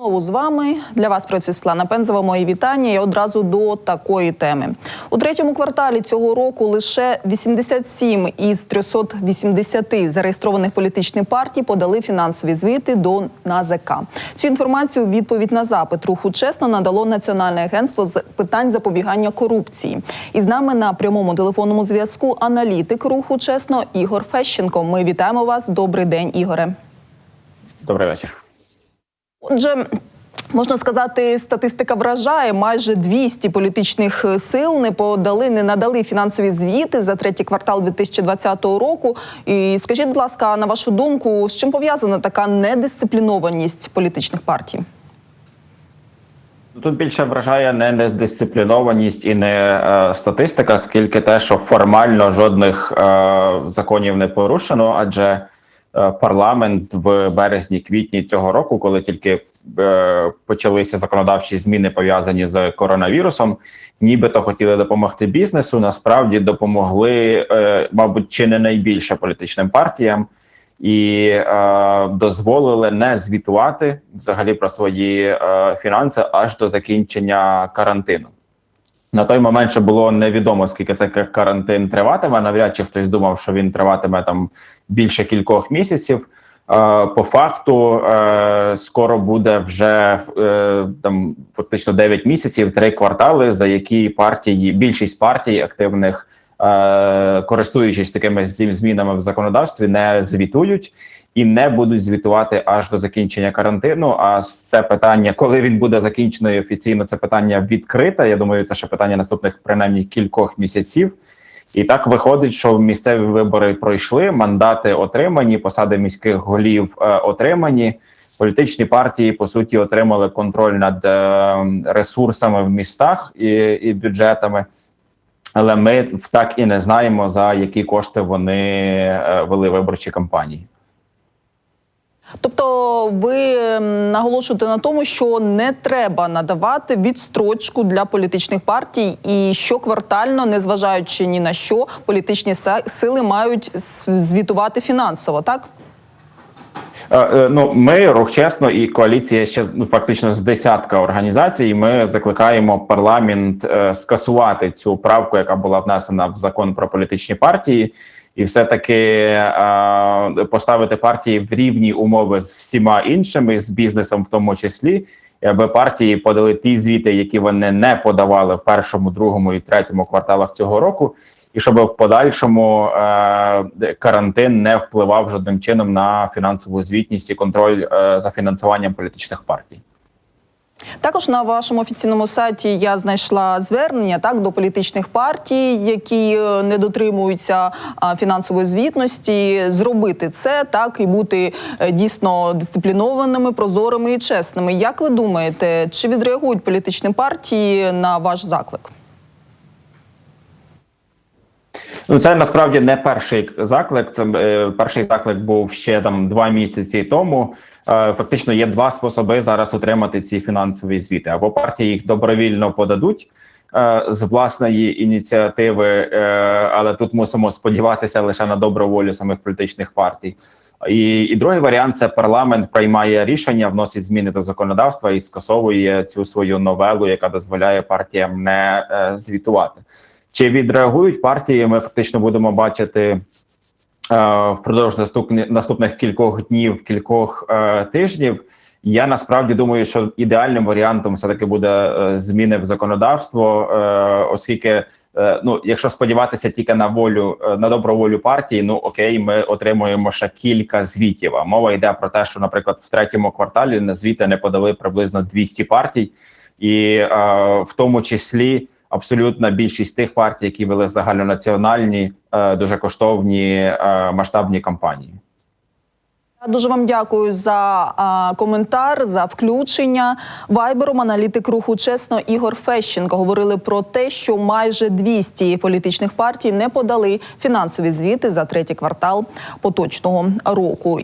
знову з вами. Для вас працює Світлана Пензова. Мої вітання. І одразу до такої теми. У третьому кварталі цього року лише 87 із 380 зареєстрованих політичних партій подали фінансові звіти до НАЗК. Цю інформацію у відповідь на запит руху чесно надало Національне агентство з питань запобігання корупції. І з нами на прямому телефонному зв'язку аналітик руху чесно Ігор Фещенко. Ми вітаємо вас. Добрий день, Ігоре. Добрий вечір. Отже, можна сказати, статистика вражає. Майже 200 політичних сил не подали, не надали фінансові звіти за третій квартал 2020 року. І скажіть, будь ласка, на вашу думку, з чим пов'язана така недисциплінованість політичних партій? Тут більше вражає не недисциплінованість і не е, статистика, скільки те, що формально жодних е, законів не порушено, адже е, парламент в березні-квітні цього року, коли тільки е, почалися законодавчі зміни пов'язані з коронавірусом, нібито хотіли допомогти бізнесу. Насправді допомогли, е, мабуть, чи не найбільше політичним партіям. І е, дозволили не звітувати взагалі про свої е, фінанси аж до закінчення карантину. На той момент ще було невідомо, скільки це карантин триватиме. Навряд чи хтось думав, що він триватиме там більше кількох місяців. Е, по факту, е, скоро буде вже е, там фактично 9 місяців, три квартали, за які партії більшість партій активних. Е, користуючись такими змінами в законодавстві, не звітують і не будуть звітувати аж до закінчення карантину. А це питання, коли він буде закінчений офіційно, це питання відкрите. Я думаю, це ще питання наступних принаймні кількох місяців. І так виходить, що місцеві вибори пройшли, мандати отримані, посади міських голів е, отримані. Політичні партії по суті отримали контроль над е, ресурсами в містах і, і бюджетами. Але ми так і не знаємо за які кошти вони е, вели виборчі кампанії. Тобто, ви наголошуєте на тому, що не треба надавати відстрочку для політичних партій, і щоквартально, незважаючи ні на що, політичні сили мають звітувати фінансово, так? Е, Ну, ми рух чесно і коаліція ще ну фактично з десятка організацій. Ми закликаємо парламент е, скасувати цю правку, яка була внесена в закон про політичні партії, і все таки е, поставити партії в рівні умови з всіма іншими, з бізнесом, в тому числі, аби партії подали ті звіти, які вони не подавали в першому, другому і третьому кварталах цього року і щоб в подальшому е, карантин не впливав жодним чином на фінансову звітність і контроль е, за фінансуванням політичних партій. Також на вашому офіційному сайті я знайшла звернення так до політичних партій, які е, не дотримуються фінансової звітності, зробити це так і бути е, дійсно дисциплінованими, прозорими і чесними. Як ви думаєте, чи відреагують політичні партії на ваш заклик? Ну, це насправді не перший заклик. Це е, перший заклик був ще там два місяці тому. Е, фактично є два способи зараз отримати ці фінансові звіти. Або партії їх добровільно подадуть е, з власної ініціативи, е, але тут мусимо сподіватися лише на добру волю самих політичних партій. І і другий варіант це парламент приймає рішення, вносить зміни до законодавства і скасовує цю свою новелу, яка дозволяє партіям не е, звітувати. Чи відреагують партії? Ми фактично будемо бачити е, впродовж наступних кількох днів, кількох е, тижнів. Я насправді думаю, що ідеальним варіантом все таки буде е, зміни в законодавство, е, оскільки е, ну, якщо сподіватися тільки на волю е, на добру волю партії, ну окей, ми отримуємо ще кілька звітів. А мова йде про те, що, наприклад, в третьому кварталі на звіти не подали приблизно 200 партій, і е, в тому числі абсолютна більшість тих партій, які вели загальнонаціональні, е, дуже коштовні е, масштабні кампанії. Дуже вам дякую за а, коментар, за включення. Вайбером аналітик руху чесно Ігор Фещенко говорили про те, що майже 200 політичних партій не подали фінансові звіти за третій квартал поточного року.